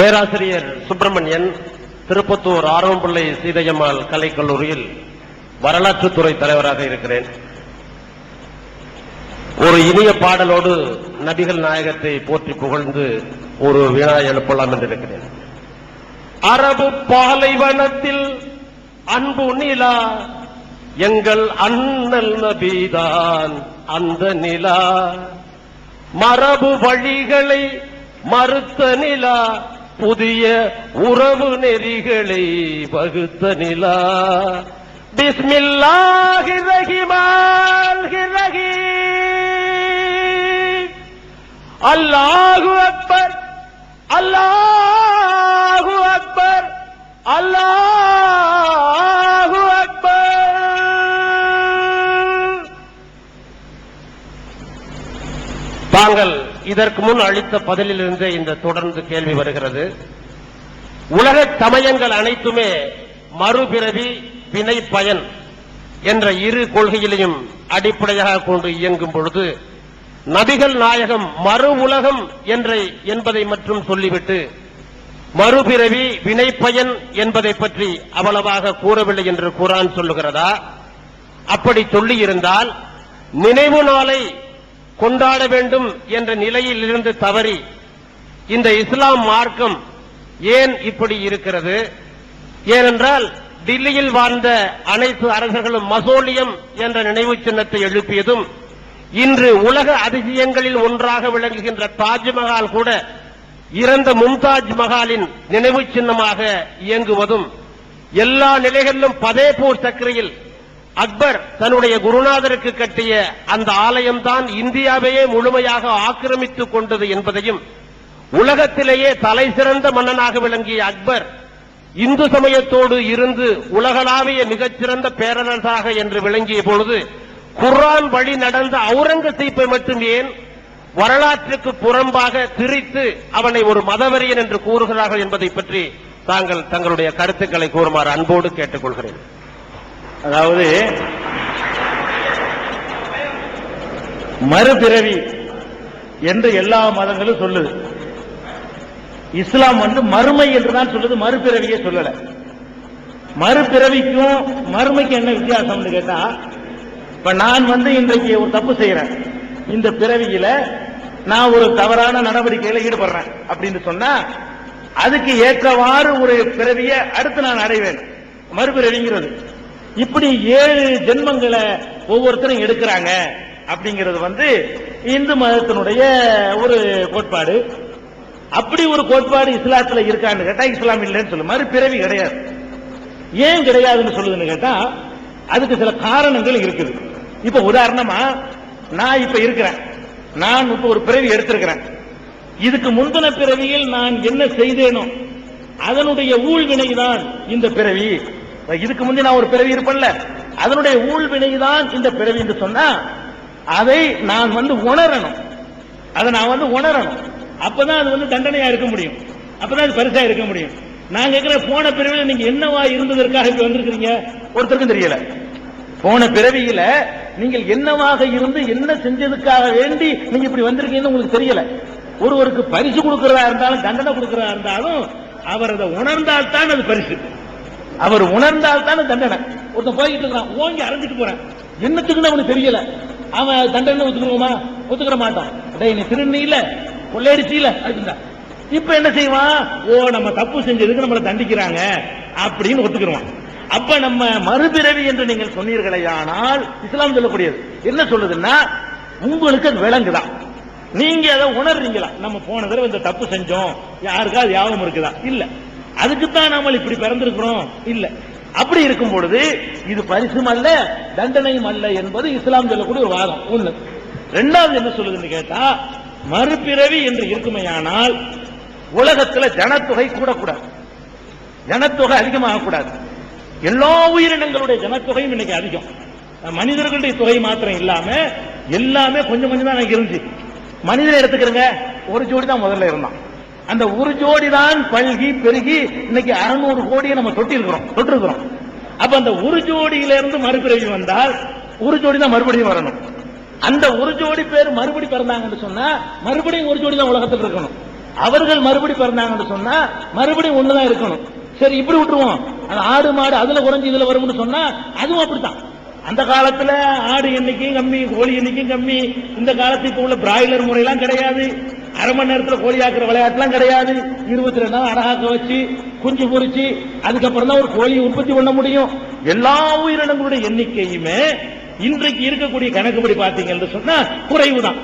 பேராசிரியர் சுப்பிரமணியன் திருப்பத்தூர் ஆர்வம்பிள்ளை சீதையம்மாள் கலைக்கல்லூரியில் வரலாற்றுத்துறை தலைவராக இருக்கிறேன். ஒரு இனிய பாடலோடு நபிகள் நாயகத்தை போற்றி புகழ்ந்து ஒரு வினா எழுப்பலாம் என்று இருக்கிறேன் அரபு பாலைவனத்தில் அன்பு நிலா எங்கள் அண்ணல் நபிதான் அந்த நிலா. மரபு வழிகளை மறுத்த நிலா புதிய உறவு நெறிகளை வகுத்த நிலா. பிஸ்மில்லாஹி அல்லாஹு அக்பர் அல்லாஹு அக்பர் அல்லாஹு அக்பர். தாங்கள் இதற்கு முன் அளித்த பதிலிலிருந்து இந்த தொடர்ந்து கேள்வி வருகிறது. உலக சமயங்கள் அனைத்துமே மறுபிறவி வினை பயன் என்ற இரு கொள்கையிலையும் அடிப்படையாக கொண்டு இயங்கும் பொழுது நபிகள் நாயகம் மறு உலகம் என்ற என்பதை மட்டும் சொல்லிவிட்டு மறுபிறவி வினைப்பயன் என்பதை பற்றி அவ்வளவாக கூறவில்லை என்று குரான் சொல்லுகிறதா? அப்படி சொல்லியிருந்தால் நினைவு நாளை கொண்டாட வேண்டும் என்ற நிலையில் இருந்து தவறி இந்த இஸ்லாம் மார்க்கம் ஏன் இப்படி இருக்கிறது? ஏனென்றால் டில்லியில் வாழ்ந்த அனைத்து அரசர்களும் மசோலியம் என்ற நினைவு சின்னத்தை எழுப்பியதும் இன்று உலக அதிசயங்களில் ஒன்றாக விளங்குகின்ற தாஜ்மஹால் கூட இறந்த மும்தாஜ் மஹாலின் நினைவு சின்னமாக இயங்குவதும் எல்லா நிலைகளிலும் பதேபூர் சக்கரையில் அக்பர் தன்னுடைய குருநாதருக்கு கட்டிய அந்த ஆலயம்தான் இந்தியாவையே முழுமையாக ஆக்கிரமித்துக் கொண்டது என்பதையும் உலகத்திலேயே தலை சிறந்த மன்னனாக விளங்கிய அக்பர் இந்து சமயத்தோடு இருந்து உலகளாவிய மிகச்சிறந்த பேரரசாக என்று விளங்கிய பொழுது குர்ஆன் வழி நடந்த அவுரங்கசீப்பை மட்டும் ஏன் வரலாற்றுக்கு புறம்பாக திரித்து அவனை ஒரு மதவரியன் என்று கூறுகிறார்கள் என்பதை பற்றி தாங்கள் தங்களுடைய கருத்துக்களை கூறுமாறு அன்போடு கேட்டுக்கொள்கிறேன். அதாவது மறுபிறவி என்று எல்லா மதங்களும் சொல்லுது. இஸ்லாம் வந்து மறுமை என்று தான் சொல்லுது மறுபிறவியே சொல்லல. மறுபிறவிக்கும் மறுமைக்கும் என்ன வித்தியாசம்னு கேட்டா இப்ப நான் வந்து இன்றைக்கு ஒரு தப்பு செய்யறேன் இந்த பிறவியில நான் ஒரு தவறான நடவடிக்கையில ஈடுபடுறேன் அப்படின்னு சொன்னா அதுக்கு ஏற்றவாறு ஒரு பிறவியை அடுத்து நான் அடைவேன். மறுபிறவிங்கிறது. இப்படி ஏழு ஜென்மங்களை ஒவ்வொருத்தரும் எடுக்கிறாங்க அப்படிங்கிறது வந்து இந்து மதத்தினுடைய ஒரு கோட்பாடு. அப்படி ஒரு கோட்பாடு இஸ்லாத்துல இருக்கான்னு கேட்டா இஸ்லாம் இல்லைன்னு சொல்லுமாதிரி பிறவி கிடையாது. ஏன் கிடையாதுன்னு சொல்லுதுன்னு கேட்டா அதுக்கு சில காரணங்கள் இருக்குது. இப்ப உதாரணமா நான் இப்ப இருக்கிறேன். நான் இப்ப ஒரு பிறவி எடுத்திருக்கிறேன். இதுக்கு முந்தின பிறவியில் நான் என்ன செய்தேனோ அதனுடைய ஊழ்வினை தான் இந்த பிறவி. இதுக்கு முந்தி நான் ஒரு பிறவி இருப்பேன்ல. அதனுடைய ஊழ்வினைதான் இந்த பிறவி என்று சொன்னா அதை நான் வந்து உணரணும். அதை நான் வந்து உணரணும். அப்பதான் அது வந்து தண்டனையா இருக்க முடியும். அப்பதான் அது பெருசா இருக்க முடியும். நான் கேட்கிற போன பிறவியில் நீங்க என்னவா இருந்ததற்காக இப்ப வந்திருக்கிறீங்க? ஒருத்தருக்கும் தெரியல. போன பிறவியில நீங்கள் என்னவாக இருந்து என்ன செஞ்சதுக்காக வேண்டி நீங்க இப்படி வந்திருக்கீங்கன்னு உங்களுக்கு தெரியல. ஒருவருக்கு பரிசு கொடுக்கிறதா இருந்தாலும் தண்டனை கொடுக்கிறதா இருந்தாலும் அவர் அதை உணர்ந்தால் தான் அது பரிசு. அவர் உணர்ந்தால் தான் தண்டனை. ஒருத்தன் போய்கிட்டு இருக்கான் ஓங்கி அரைஞ்சிட்டு போறேன். என்னத்துக்குன்னு அவனுக்கு தெரியல. அவன் தண்டனை ஒத்துக்கிறோமா ஒத்துக்கிற மாட்டான். டேய் நீ திருநீல கொள்ளையடிச்சில அப்படின்னா இப்ப என்ன செய்வான்? ஓ நம்ம தப்பு செஞ்சதுக்கு நம்மளை தண்டிக்கிறாங்க அப்படின்னு ஒத்துக்கிறோம் அப்ப நம்ம மறுபிறவி என்று நீங்கள் சொன்னீர்களே ஆனால் இஸ்லாம் சொல்லக்கூடியது. என்ன சொல்லுதுன்னா உங்களுக்கு அது விளங்குதான் நீங்க அதை உணர்றீங்களா? நம்ம போன தடவை இந்த தப்பு செஞ்சோம். யாருக்காவது ஞாபகம் இருக்குதா? இல்ல. அதுக்குத்தான் நாம இப்படி பிறந்திருக்கிறோம். இல்ல. அப்படி இருக்கும் பொழுது இது பரிசும் அல்ல தண்டனையும் அல்ல என்பது இஸ்லாம் சொல்லக்கூடிய ஒரு வாதம். ஒண்ணு. ரெண்டாவது என்ன சொல்லுதுன்னு கேட்டா மறுபிறவி என்று இருக்குமையானால் உலகத்துல ஜனத்தொகை கூடக்கூடாது. ஜனத்தொகை அதிகமாக கூடாது எல்லா உயிரினங்களுடைய ஜனத்தொகையும் இன்னைக்கு அதிகம். மனிதர்களுடைய தொகை மாத்திரம் இல்லாம எல்லாமே கொஞ்சம் கொஞ்சம் தான் எனக்கு இருந்துச்சு. மனிதனை எடுத்துக்கிறங்க. ஒரு ஜோடி தான் முதல்ல இருந்தான். அந்த ஒரு ஜோடி தான் பல்கி பெருகி இன்னைக்கு அறுநூறு கோடியை நம்ம தொட்டிருக்கிறோம் தொட்டிருக்கிறோம். அப்ப அந்த ஒரு ஜோடியில இருந்து மறுபிறவி வந்தால் ஒரு ஜோடி தான் மறுபடியும் வரணும். அந்த ஒரு ஜோடி பேர் மறுபடி பிறந்தாங்கன்னு சொன்னா மறுபடியும் ஒரு ஜோடி தான் உலகத்தில் இருக்கணும். அவர்கள் மறுபடி பிறந்தாங்கன்னு சொன்னா மறுபடியும் ஒண்ணுதான் இருக்கணும். சரி இப்படி விட்டுருவோம். அந்த ஆடு மாடு அதுல குறைஞ்சு இதுல வரும்னு சொன்னா அதுவும் அப்படித்தான். அந்த காலத்துல ஆடு எண்ணிக்கையும் கம்மி கோழி எண்ணிக்கையும் கம்மி. இந்த காலத்துக்கு உள்ள பிராய்லர் முறையெல்லாம் கிடையாது. அரை மணி நேரத்தில் கோழி ஆக்குற விளையாட்டுலாம் கிடையாது. இருபத்தி ரெண்டு நாள் அடகாக்க வச்சு குஞ்சு பொறிச்சு அதுக்கப்புறம் தான் ஒரு கோழியை உற்பத்தி பண்ண முடியும். எல்லா உயிரினங்களுடைய எண்ணிக்கையுமே இன்றைக்கு இருக்கக்கூடிய கணக்குப்படி பாத்தீங்கன்னு சொன்னா குறைவுதான்.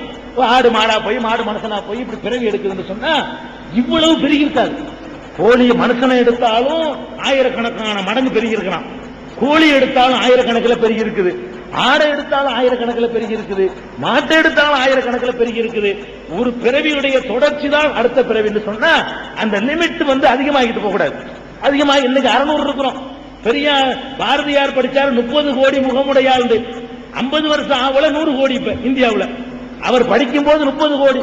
ஆடு மாடா போய் மாடு மனுஷனா போய் இப்படி பிறவி எடுக்குதுன்னு சொன்னா இவ்வளவு பெருகி இருக்காது கோழி மனுஷனை எடுத்தாலும் ஆயிரக்கணக்கான மடங்கு பெருகி இருக்கிறான் கோழி எடுத்தாலும் ஆயிரக்கணக்கில் பெருகி இருக்குது ஆடை எடுத்தாலும் ஆயிரக்கணக்கில் பெருகி இருக்குது மாட்டை எடுத்தாலும் ஆயிரக்கணக்கில் பெருகி இருக்குது ஒரு பிறவியுடைய தொடர்ச்சி தான் அடுத்த பிறவின்னு சொன்னா அந்த லிமிட் வந்து அதிகமாகிட்டு போக கூடாது அதிகமாக இன்னைக்கு அறநூறு இருக்கிறோம். பெரிய பாரதியார் படிச்சாரு முப்பது கோடி முகமுடையாள் ஐம்பது வருஷம் ஆகல நூறு கோடி இப்ப இந்தியாவில். அவர் படிக்கும் போது முப்பது கோடி.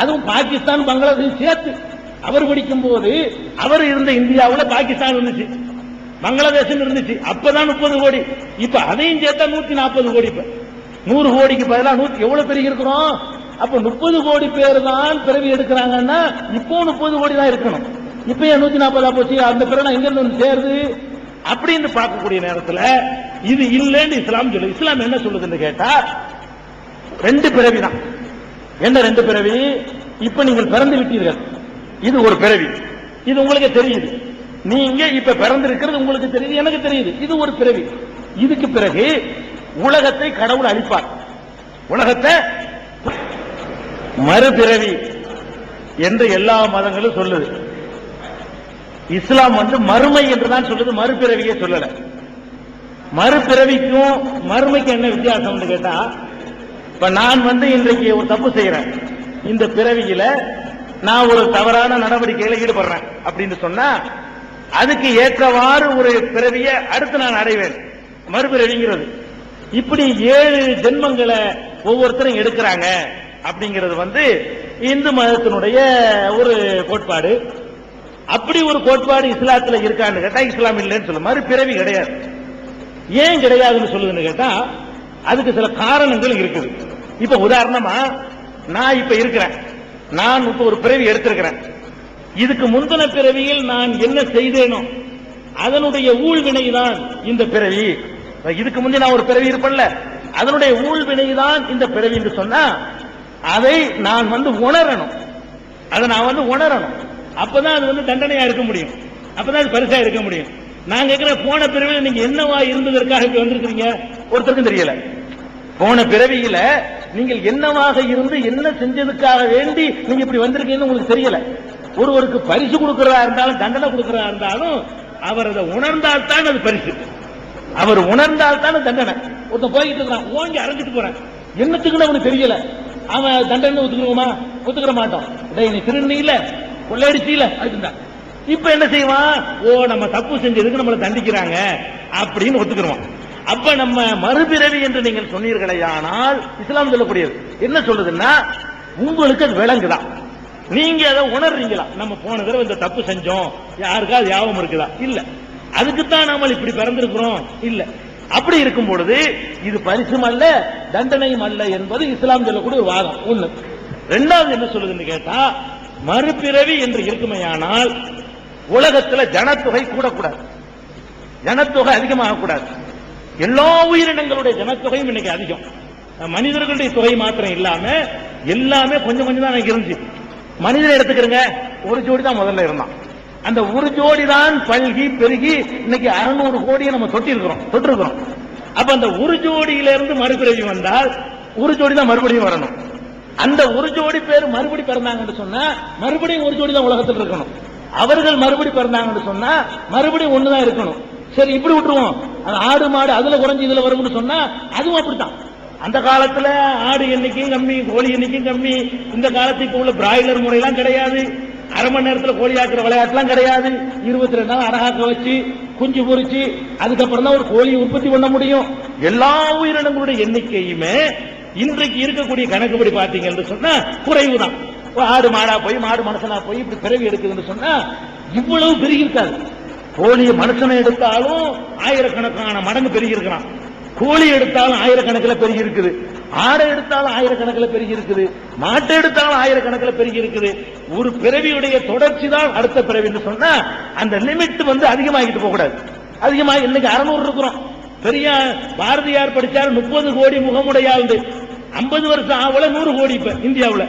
அதுவும் பாகிஸ்தான் பங்களாதேஷ் சேர்த்து. அவர் படிக்கும் போது அவர் இருந்த இந்தியாவில் பாகிஸ்தான் இருந்துச்சு. பங்களாதேசம் இருந்துச்சு. அப்பதான் முப்பது கோடி. இப்ப அதையும் சேர்த்தா நூத்தி நாற்பது கோடி இப்ப. நூறு கோடிக்கு பதிலாக நூத்தி எவ்வளவு பெருகி இருக்கிறோம்? அப்ப முப்பது கோடி பேர் தான் பிறவி எடுக்கிறாங்கன்னா இப்போ முப்பது கோடி தான் இருக்கணும். இப்ப ஏன் நூத்தி நாற்பதா போச்சு? அந்த பிறகு எங்க இருந்து வந்து சேருது? அப்படின்னு பார்க்கக்கூடிய நேரத்தில் இது இல்லைன்னு இஸ்லாம் சொல்லு. இஸ்லாம் என்ன சொல்லுதுன்னு கேட்டா ரெண்டு பிறவி தான். என்ன ரெண்டு பிறவி? இப்ப நீங்கள் பிறந்து விட்டீர்கள். இது ஒரு பிறவி. இது உங்களுக்கு தெரியுது. நீங்க இப்ப பிறந்திருக்கிறது உங்களுக்கு தெரியுது எனக்கு தெரியுது. இது ஒரு பிறவி. இதுக்கு பிறகு உலகத்தை கடவுள் அழிப்பார். உலகத்தை மறுபிறவி என்று எல்லா மதங்களும் சொல்லுது. இஸ்லாம் வந்து மறுமை என்று தான் சொல்லுது மறுபிறவியே சொல்லல. மறுபிறவிக்கும் மறுமைக்கு என்ன வித்தியாசம்னு கேட்டா இப்ப நான் வந்து இன்றைக்கு ஒரு தப்பு செய்யறேன் இந்த பிறவியில நான் ஒரு தவறான நடவடிக்கையில ஈடுபடுறேன் அப்படின்னு சொன்னா அதுக்கு ஏற்றவாறு ஒரு பிறவியை அடுத்து நான் அடைவேன். மறுபிறவிங்கிறது இப்படி ஏழு ஜென்மங்களை ஒவ்வொருத்தரும் எடுக்கிறாங்க அப்படிங்கிறது வந்து இந்து மதத்தினுடைய ஒரு கோட்பாடு. அப்படி ஒரு கோட்பாடு இஸ்லாத்துல இருக்கான்னு கேட்டா இஸ்லாம் இல்லைன்னு சொல்ல மறுபிறவி கிடையாது. ஏன் கிடையாதுன்னு சொல்லுதுன்னு கேட்டா அதுக்கு சில காரணங்கள் இருக்குது. இப்ப உதாரணமா நான் இப்ப இருக்கிறேன். நான் இப்ப ஒரு பிறவி எடுத்திருக்கிறேன். இதுக்கு முந்தின பிறவியில் நான் என்ன செய்தேனோ அதனுடைய ஊழ்வினை தான் இந்த பிறவி. இதுக்கு முந்தைய நான் ஒரு பிறவி இருப்பேன்ல அதனுடைய ஊழ்வினை தான் இந்த பிறவி என்று சொன்னா அதை நான் வந்து உணரணும். அதை நான் வந்து உணரணும். அப்பதான் அது வந்து தண்டனையா இருக்க முடியும். அப்பதான் அது பரிசா இருக்க முடியும். நான் கேட்கிற போன பிறவியில் நீங்க என்னவா இருந்ததற்காக இப்படி வந்திருக்கிறீங்க? ஒருத்தருக்கும் தெரியல. போன பிறவியில நீங்கள் என்னவாக இருந்து என்ன செஞ்சதுக்காக வேண்டி நீங்க இப்படி வந்திருக்கீங்கன்னு உங்களுக்கு தெரியல. ஒருவருக்கு பரிசு கொடுக்கிறதா இருந்தாலும் தண்டனை கொடுக்கிறதா இருந்தாலும் அவர் அதை உணர்ந்தால் தான் அது பரிசு. அவர் உணர்ந்தால் தான் தண்டனை. ஒருத்தன் போய்கிட்டு இருக்கான் ஓங்கி அரைஞ்சிட்டு போறேன். என்னத்துக்குன்னு அவனுக்கு தெரியல. அவன் தண்டனை ஒத்துக்கிறோமா? ஒத்துக்கிற மாட்டோம் டேய் நீ திருநீ இல்ல கொள்ளையடிச்சு இல்ல அதுதான் இப்ப என்ன செய்வான்? ஓ நம்ம தப்பு செஞ்சதுக்கு நம்மளை தண்டிக்கிறாங்க அப்படின்னு ஒத்துக்கிறோம். அப்ப நம்ம மறுபிறவி என்று நீங்கள் சொன்னீர்களே ஆனால் இஸ்லாம் சொல்லக்கூடியது. என்ன சொல்றதுன்னா உங்களுக்கு அது விளங்குதான் நீங்க அதை உணர்றீங்களா? நம்ம போன தடவை இந்த தப்பு செஞ்சோம். யாருக்காவது யாபம் இருக்குதா? இல்ல. அதுக்குத்தான் நாம இப்படி பிறந்திருக்கிறோம். இல்ல. அப்படி இருக்கும் பொழுது இது பரிசும் அல்ல தண்டனையும் அல்ல என்பது இஸ்லாம் சொல்லக்கூடிய ஒரு வாதம். ஒண்ணு. ரெண்டாவது என்ன சொல்லுதுன்னு கேட்டா மறுபிறவி என்று இருக்குமையானால் உலகத்துல ஜனத்தொகை கூடக்கூடாது. ஜனத்தொகை அதிகமாக கூடாது எல்லா உயிரினங்களுடைய ஜனத்தொகையும் இன்னைக்கு அதிகம். மனிதர்களுடைய தொகை மாத்திரம் இல்லாம எல்லாமே கொஞ்சம் கொஞ்சம் தான் இருந்துச்சு. மனிதனை எடுத்துக்கிறங்க. ஒரு ஜோடி தான் முதல்ல இருந்தான். அந்த ஒரு ஜோடி தான் பல்கி பெருகி இன்னைக்கு அறுநூறு கோடியை நம்ம தொட்டிருக்கிறோம் தொட்டிருக்கிறோம். அப்ப அந்த ஒரு ஜோடியிலிருந்து மறுபிறவி வந்தால் ஒரு ஜோடி தான் மறுபடியும் வரணும். அந்த ஒரு ஜோடி பேர் மறுபடி பிறந்தாங்கன்னு சொன்னா மறுபடியும் ஒரு ஜோடி தான் உலகத்தில் இருக்கணும். அவர்கள் மறுபடி பிறந்தாங்கன்னு சொன்னா மறுபடியும் ஒண்ணுதான் இருக்கணும். சரி இப்படி விட்டுருவோம். ஆடு மாடு அதுல குறைஞ்சு இதுல வரும்னு சொன்னா அதுவும் அப்படித்தான். அந்த காலத்துல ஆடு எண்ணிக்கையும் கம்மி கோழி எண்ணிக்கையும் கம்மி. இந்த காலத்துக்கு உள்ள பிராய்லர் முறையெல்லாம் கிடையாது. அரை மணி நேரத்துல கோழி ஆக்குற விளையாட்டுலாம் கிடையாது. இருபத்தி ரெண்டு நாள் அழகாக்க வச்சு குஞ்சு பொறிச்சு அதுக்கப்புறம் தான் ஒரு கோழியை உற்பத்தி பண்ண முடியும். எல்லா உயிரினங்களுடைய எண்ணிக்கையுமே இன்றைக்கு இருக்கக்கூடிய கணக்குப்படி பாத்தீங்கன்னு சொன்னா குறைவுதான். ஆடு மாடா போய் மாடு மனுஷனா போய் இப்படி பிறவி எடுக்குதுன்னு சொன்னா இவ்வளவு பெருகி இருக்காது மனுஷனை எடுத்தாலும் ஆயிரக்கணக்கான மடங்கு பெருகி இருக்கிறான் கோழி எடுத்தாலும் ஆயிரக்கணக்கில் பெருகி இருக்குது ஆடை எடுத்தாலும் ஆயிரக்கணக்கில் பெருகி இருக்குது மாட்டை எடுத்தாலும் ஆயிரக்கணக்கில் பெருகி இருக்குது ஒரு பிறவியுடைய தொடர்ச்சி தான் அடுத்த பிறவின்னு சொன்னா அந்த லிமிட் வந்து அதிகமாகிட்டு போக கூடாது இன்னைக்கு அறுநூறு இருக்கிறோம். பெரிய பாரதியார் படிச்சார் முப்பது கோடி முகமுடையாள் ஐம்பது வருஷம் ஆகல நூறு கோடி இப்ப இந்தியாவில்.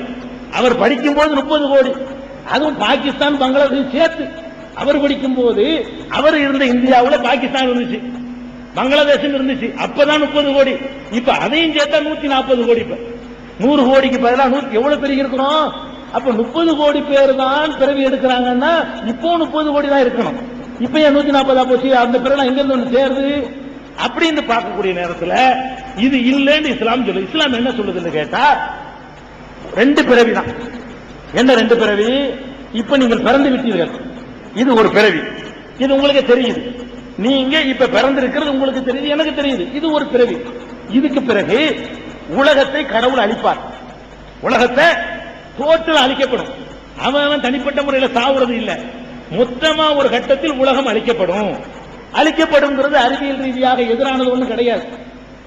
அவர் படிக்கும் போது முப்பது கோடி. அதுவும் பாகிஸ்தான் பங்களாதேஷ் சேர்த்து. அவர் படிக்கும் போது அவர் இருந்த இந்தியாவில் பாகிஸ்தான் இருந்துச்சு. பங்களாதேசம் இருந்துச்சு. அப்பதான் முப்பது கோடி. இப்ப அதையும் சேர்த்தா நூத்தி நாற்பது கோடி இப்ப நூறு கோடிக்கு பதிலாக நூத்தி எவ்வளவு பெருகி இருக்கிறோம் அப்ப முப்பது கோடி பேர் தான் பிறவி எடுக்கிறாங்கன்னா இப்போ முப்பது கோடி தான் இருக்கணும். இப்ப ஏன் நூத்தி நாற்பதா போச்சு? அந்த பிறகு எங்க இருந்து ஒண்ணு சேருது? அப்படின்னு பார்க்கக்கூடிய நேரத்துல இது இல்லைன்னு இஸ்லாம் சொல்லு இஸ்லாம் என்ன சொல்லுதுன்னு கேட்டா ரெண்டு பிறவி தான். என்ன ரெண்டு பிறவி? இப்ப நீங்கள் பிறந்து விட்டீர்கள். இது ஒரு பிறவி. இது உங்களுக்கு தெரியுது. நீங்க இப்ப பிறந்திருக்கிறது உங்களுக்கு தெரியுது எனக்கு தெரியுது. இது ஒரு பிறவி. இதுக்கு பிறகு உலகத்தை கடவுள் அழிப்பார். உலகத்தை டோட்டல் அழிக்கப்படும். அவன் அவன் தனிப்பட்ட முறையில் சாவுறது இல்ல. மொத்தமா ஒரு கட்டத்தில் உலகம் அழிக்கப்படும். அழிக்கப்படுங்கிறது அறிவியல் ரீதியாக எதிரானது ஒண்ணு கிடையாது.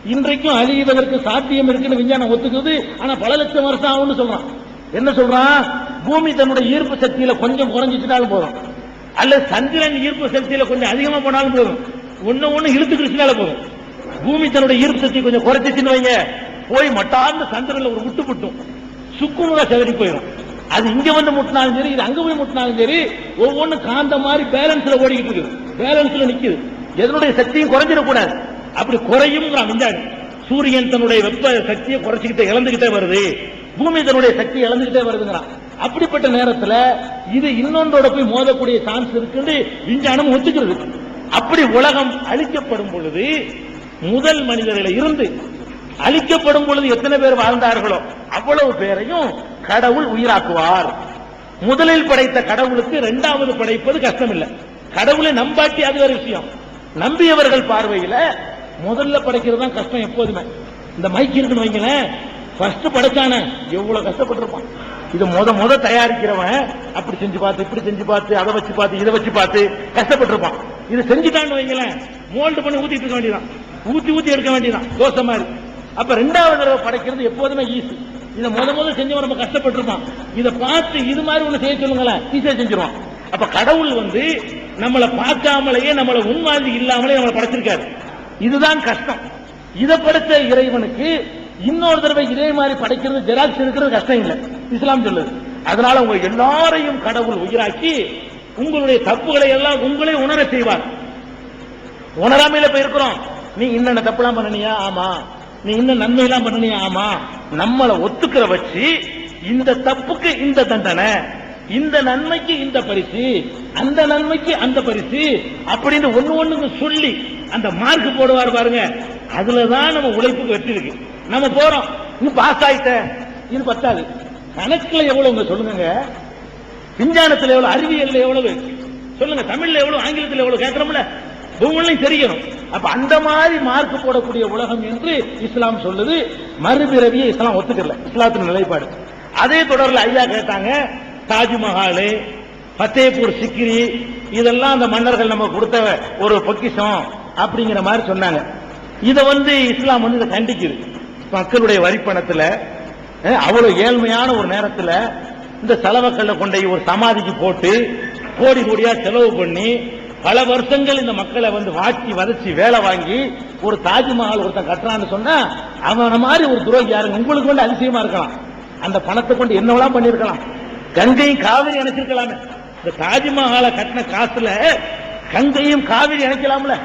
இன்றைக்கும் அழிவதற்கு சாத்தியம் இருக்குன்னு விஞ்ஞானம் ஒத்துக்குது. ஆனா பல லட்சம் வருஷம் ஆகும்னு சொல்றான். என்ன சொல்றான்? பூமி தன்னுடைய ஈர்ப்பு சக்தியில கொஞ்சம் குறைஞ்சிச்சுட்டாலும் போதும். அல்லது சந்திரன் ஈர்ப்பு சக்தியில கொஞ்சம் அதிகமா போனாலும் போதும். ஒன்னு ஒண்ணு இழுத்து கிழிச்சினால போதும். பூமி தன்னுடைய ஈர்ப்பு சக்தி கொஞ்சம் குறைச்சிச்சுன்னு வைங்க. போய் மட்டார்ந்து சந்திரன்ல ஒரு முட்டு முட்டும். சுக்குமுக செதறி போயிடும். அது இங்க வந்து முட்டினாலும் சரி இது அங்க போய் முட்டினாலும் சரி ஒவ்வொன்றும் காந்த மாதிரி பேலன்ஸ்ல ஓடிக்கிட்டு இருக்குது. பேலன்ஸ்ல நிக்குது. எதனுடைய சக்தியும் குறைஞ்சிடக்கூடாது. அப்படி குறையும் விஞ்ஞானி சூரியன் தன்னுடைய வெப்ப சக்தியை குறைச்சிக்கிட்டே இழந்துகிட்டே வருது. பூமி தன்னுடைய சக்தி இழந்துகிட்டே வருதுங்கிறான். அப்படிப்பட்ட நேரத்துல இது இன்னொன்றோட போய் மோதக்கூடிய சான்ஸ் இருக்குன்னு விஞ்ஞானம் ஒத்துக்கிறது. அப்படி உலகம் அழிக்கப்படும் பொழுது முதல் மனிதர்களை இருந்து அழிக்கப்படும் பொழுது எத்தனை பேர் வாழ்ந்தார்களோ அவ்வளவு பேரையும் கடவுள் உயிராக்குவார். முதலில் படைத்த கடவுளுக்கு இரண்டாவது படைப்பது கஷ்டம் கடவுளை நம்பாட்டி அது ஒரு விஷயம். நம்பியவர்கள் பார்வையில முதல்ல படைக்கிறது தான் கஷ்டம் எப்போதுமே. இந்த மைக் இருக்குன்னு வைங்களேன். ஃபர்ஸ்ட் படைச்சானே எவ்வளவு கஷ்டப்பட்டிருப்பான். இது முத முத தயாரிக்கிறவன் அப்படி செஞ்சு பார்த்து இப்படி செஞ்சு பார்த்து அதை வச்சு பார்த்து இதை வச்சு பார்த்து கஷ்டப்பட்டிருப்பான். இது செஞ்சுட்டான்னு வைங்களேன். மோல்டு பண்ணி ஊத்திட்டு இருக்க வேண்டியதான் ஊத்தி ஊத்தி எடுக்க வேண்டியதான் தோசை மாதிரி. அப்ப ரெண்டாவது தடவை படைக்கிறது எப்போதுமே ஈஸி. இதை முத முத செஞ்சவன் ரொம்ப கஷ்டப்பட்டிருப்பான். இதை பார்த்து இது மாதிரி ஒண்ணு செய்ய சொல்லுங்களேன். ஈஸியா செஞ்சிருவான். அப்ப கடவுள் வந்து நம்மளை பார்க்காமலேயே நம்மளை உண்மாதிரி இல்லாமலே நம்மளை படைச்சிருக்காரு. இதுதான் கஷ்டம். இதை படைத்த இறைவனுக்கு இன்னொரு தடவை இதே மாதிரி படைக்கிறது ஜெராக்ஸ் இருக்கிறது கஷ்டம் இல்லை. இஸ்லாம் சொல்லுது. அதனால உங்க எல்லாரையும் கடவுள் உயிராக்கி உங்களுடைய தப்புகளை எல்லாம் உங்களே உணர செய்வார். உணராமையில போய் இருக்கிறோம். நீ இன்னென்ன தப்புலாம் பண்ணனியா? ஆமா. நீ இன்னும் நன்மை எல்லாம் பண்ணனியா? ஆமா. நம்மளை ஒத்துக்கிற வச்சு இந்த தப்புக்கு இந்த தண்டனை இந்த நன்மைக்கு இந்த பரிசு அந்த நன்மைக்கு அந்த பரிசு அப்படின்னு ஒண்ணு ஒண்ணுக்கு சொல்லி அந்த மார்க் போடுவார் பாருங்க. அதுலதான் நம்ம உழைப்புக்கு வெற்றி இருக்கு. நம்ம போறோம். இன்னும் பாஸ் ஆயிட்டேன் இது பத்தாது. கணக்குல எவ்வளவுங்க சொல்லுங்க விஞ்ஞானத்துல எவ்வளவு அறிவியல்ல எவ்வளவு? சொல்லுங்க தமிழ்ல எவ்வளவு ஆங்கிலத்துல எவ்வளவு கேட்கிறோம்ல? ஒவ்வொன்றையும் தெரியணும் அப்ப அந்த மாதிரி மார்க் போடக்கூடிய உலகம் என்று இஸ்லாம் சொல்லுது. மறுபிறவியை இஸ்லாம் ஒத்துக்கல. இஸ்லாத்தின் நிலைப்பாடு. அதே தொடர்ல ஐயா கேட்டாங்க தாஜ்மஹால் ஃபத்தேபூர் சிக்கிரி இதெல்லாம் அந்த மன்னர்கள் நம்ம கொடுத்த ஒரு பொக்கிஷம் அப்படிங்கிற மாதிரி சொன்னாங்க. இதை வந்து இஸ்லாம் வந்து இதை கண்டிக்குது. மக்களுடைய வரிப்பணத்துல அவ்வளவு ஏழ்மையான ஒரு நேரத்துல இந்த செலவக்கல்ல கொண்டை ஒரு சமாதிக்கு போட்டு கோடி கோடியா செலவு பண்ணி பல வருஷங்கள் இந்த மக்களை வந்து வாட்டி வதச்சி வேலை வாங்கி ஒரு தாஜ்மஹால் ஒருத்தன் கட்டுறான்னு சொன்னா அவன மாதிரி ஒரு துரோகி யாருங்க? உங்களுக்கு வந்து அதிசயமா இருக்கலாம். அந்த பணத்தை கொண்டு என்னவெல்லாம் பண்ணிருக்கலாம் கங்கையும் காவிரி இணைச்சிருக்கலாமே. இந்த தாஜ்மஹாலை கட்டின காசுல கங்கையும் காவிரி இணைக்கலாம்ல.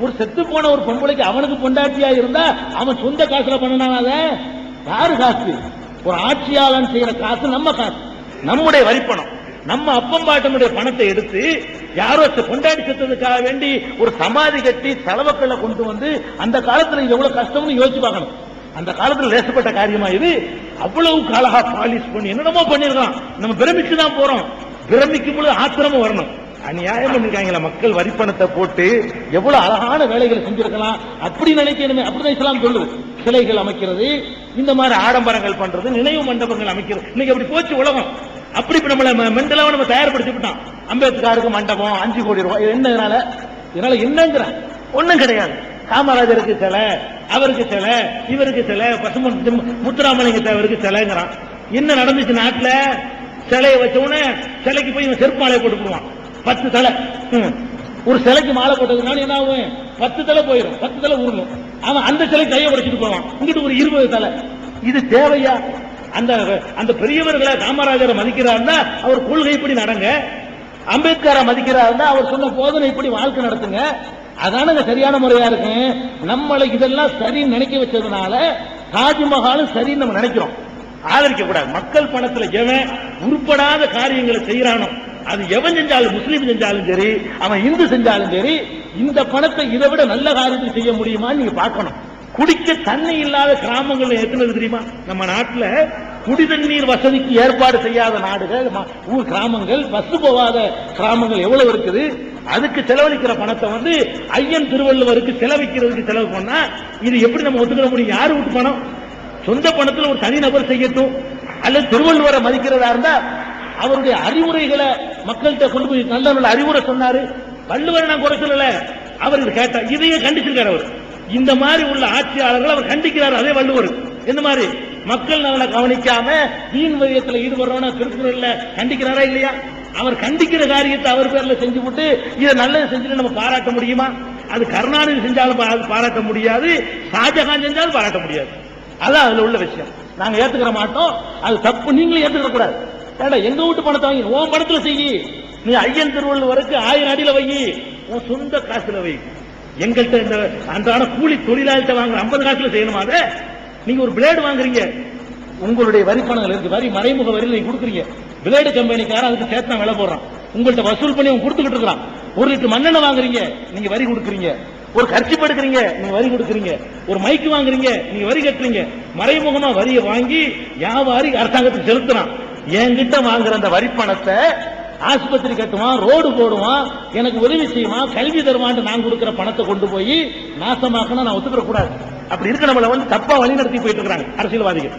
ஒரு செத்து போன ஒரு பொம்பளைக்கு அவனுக்கு பொண்டாட்டியா இருந்தா அவன் சொந்த காசுல பண்ணனால அத? யாரு காசு? ஒரு ஆட்சியாளன் செய்யற காசு நம்ம காசு. நம்முடைய வரிப்பணம். நம்ம அப்பம்பாட்டனுடைய பணத்தை எடுத்து யாரோ கொண்டாடி செத்ததுக்காக வேண்டி ஒரு சமாதி கட்டி செலவுக்களை கொண்டு வந்து அந்த காலத்துல இது எவ்வளவு கஷ்டம்னு யோசிச்சு பார்க்கணும். அந்த காலத்துல லேசப்பட்ட காரியமா இது? அவ்வளவு காலகா பாலிஷ் பண்ணி என்னென்னமோ பண்ணிருக்கான் நம்ம பிரமிச்சு தான் போறோம். பிரமிக்கும் பொழுது ஆத்திரமும் வரணும். அநியாயம் பண்ணிருக்காங்களா மக்கள் வரிப்பணத்தை போட்டு எவ்வளவு அழகான வேலைகளை செஞ்சிருக்கலாம். அப்படி நினைக்கணுமே அப்படிதான் இஸ்லாம் சொல்லுது. சிலைகள் அமைக்கிறது இந்த மாதிரி ஆடம்பரங்கள் பண்றது நினைவு மண்டபங்கள் அமைக்கிறது. இன்னைக்கு அப்படி போச்சு உலகம். அப்படி இப்ப நம்மள ம- மெண்டலாவ நம்ம தயார்படுத்திவிட்டோம் அம்பேத்கருக்கு மண்டபம் அஞ்சு கோடி ரூபாய் இது என்ன இதனால? இதனால என்னங்கிற? ஒண்ணும் கிடையாது. காமராஜருக்கு சிலை அவருக்கு சிலை இவருக்கு சிலை பசுமன் முத்துராமலிங்க தேவருக்கு சிலைங்கிறான். என்ன நடந்துச்சு நாட்டுல? சிலையை வச்ச உடனே சிலைக்கு போய் இவன் செருப்பு மாலையை போடுவான் பத்து தலை. ம். ஒரு சிலைக்கு மாலை போட்டதுனால என்ன ஆகும்? பத்து தலை போயிடும். பத்து தலை உருளும். அவன் அந்த சிலை கையை உடைச்சிட்டு போவான். உங்ககிட்ட ஒரு இருபது தலை. இது தேவையா? அந்த அந்த பெரியவர்களை காமராஜரை மதிக்கிறாருன்னா அவர் கொள்கைப்படி நடங்க. அம்பேத்கரை மதிக்கிறாருன்னா அவர் சொன்ன போதனை இப்படி வாழ்க்கை நடத்துங்க. அதானங்க சரியான முறையா இருக்கு? நம்மளை இதெல்லாம் சரின்னு நினைக்க வச்சதுனால தாஜ்மஹாலும் சரின்னு நம்ம நினைக்கிறோம். ஆதரிக்க கூடாது மக்கள் பணத்துல எவன் உருப்படாத காரியங்களை செய்யறானோ அது எவன் செஞ்சாலும் முஸ்லீம் செஞ்சாலும் சரி அவன் இந்து செஞ்சாலும் சரி இந்த பணத்தை இதை விட நல்ல காரியத்தை செய்ய முடியுமான்னு நீங்க பார்க்கணும். குடிக்க தண்ணி இல்லாத கிராமங்கள்ல எத்தனை தெரியுமா? நம்ம நாட்டுல குடி தண்ணீர் வசதிக்கு ஏற்பாடு செய்யாத நாடுகள் ஊர் கிராமங்கள் பஸ் போகாத கிராமங்கள் எவ்வளவு இருக்குது? அதுக்கு செலவழிக்கிற பணத்தை வந்து ஐயன் திருவள்ளுவருக்கு செலவிக்கிறதுக்கு செலவு பண்ணா இது எப்படி நம்ம ஒத்துக்கிற முடியும்? யாரு விட்டு பணம்? சொந்த பணத்துல ஒரு தனிநபர் செய்யட்டும். அல்லது திருவள்ளுவரை மதிக்கிறதா இருந்தா அவருடைய அறிவுரைகளை மக்கள்கிட்ட கொண்டு போய் நல்ல நல்ல அறிவுரை சொன்னாரு. வள்ளுவரை நான் குறை சொல்லல. அவர் இதை கேட்டா இதையே கண்டிச்சிருக்காரு அவர். இந்த மாதிரி உள்ள ஆட்சியாளர்கள் அவர் கண்டிக்கிறார் அதே வள்ளுவர். இந்த மாதிரி? மக்கள் நலனை கவனிக்காம வீண் வரியத்துல ஈடுபடுறவன திருக்குறள்ல கண்டிக்கிறாரா இல்லையா? அவர் கண்டிக்கிற காரியத்தை அவர் பேர்ல செஞ்சு விட்டு இதை நல்லது செஞ்சுட்டு நம்ம பாராட்ட முடியுமா? அது கருணாநிதி செஞ்சாலும் பாராட்ட முடியாது. ஷாஜகான் செஞ்சாலும் பாராட்ட முடியாது. அதான் அதுல உள்ள விஷயம். நாங்க ஏத்துக்கிற மாட்டோம். அது தப்பு. நீங்களும் ஏத்துக்கிற கூடாது. ஏடா எங்க வீட்டு பணத்தை வாங்கி உன் பணத்துல செய் நீ ஐயன் திருவள்ளுவருக்கு ஆயிரம் அடியில வை உன் சொந்த காசுல வை. எங்கள்கிட்ட இந்த அன்றாட கூலி தொழிலாளிகிட்ட வாங்குற ஐம்பது காசுல செய்யணுமா அதை? நீங்க ஒரு பிளேடு வாங்குறீங்க. உங்களுடைய வரி பணங்கள் இருக்கு. வரி மறைமுக வரியில் நீங்க கொடுக்குறீங்க. பிளேடு கம்பெனிக்காரன் அதுக்கு சேர்த்து விலை போடுறான். உங்கள்ட்ட வசூல் பண்ணி அவன் கொடுத்துக்கிட்டு இருக்கிறான். ஒரு லிட்டர் மண்ணெண்ணெய் வாங்குறீங்க நீங்க வரி கொடுக்குறீங்க. ஒரு கர்ச்சிப் எடுக்கிறீங்க நீங்க வரி கொடுக்குறீங்க. ஒரு மைக்கு வாங்குறீங்க நீங்க வரி கட்டுறீங்க. மறைமுகமா வரியை வாங்கி வியாபாரி அரசாங்கத்துக்கு செலுத்துறான். என்கிட்ட வாங்குற அந்த வரி பணத்தை ஆஸ்பத்திரி கட்டுவான் ரோடு போடுவான் எனக்கு உதவி செய்வான் கல்வி தருவான்ட்டு நான் கொடுக்கிற பணத்தை கொண்டு போய் நாசமாக்கணும் நான் ஒத்துக்கிற கூடாது அப்படி இருக்க நம்மள வந்து தப்பா வழி நடத்தி போயிட்டு இருக்கிறாங்க அரசியல்வாதிகள்.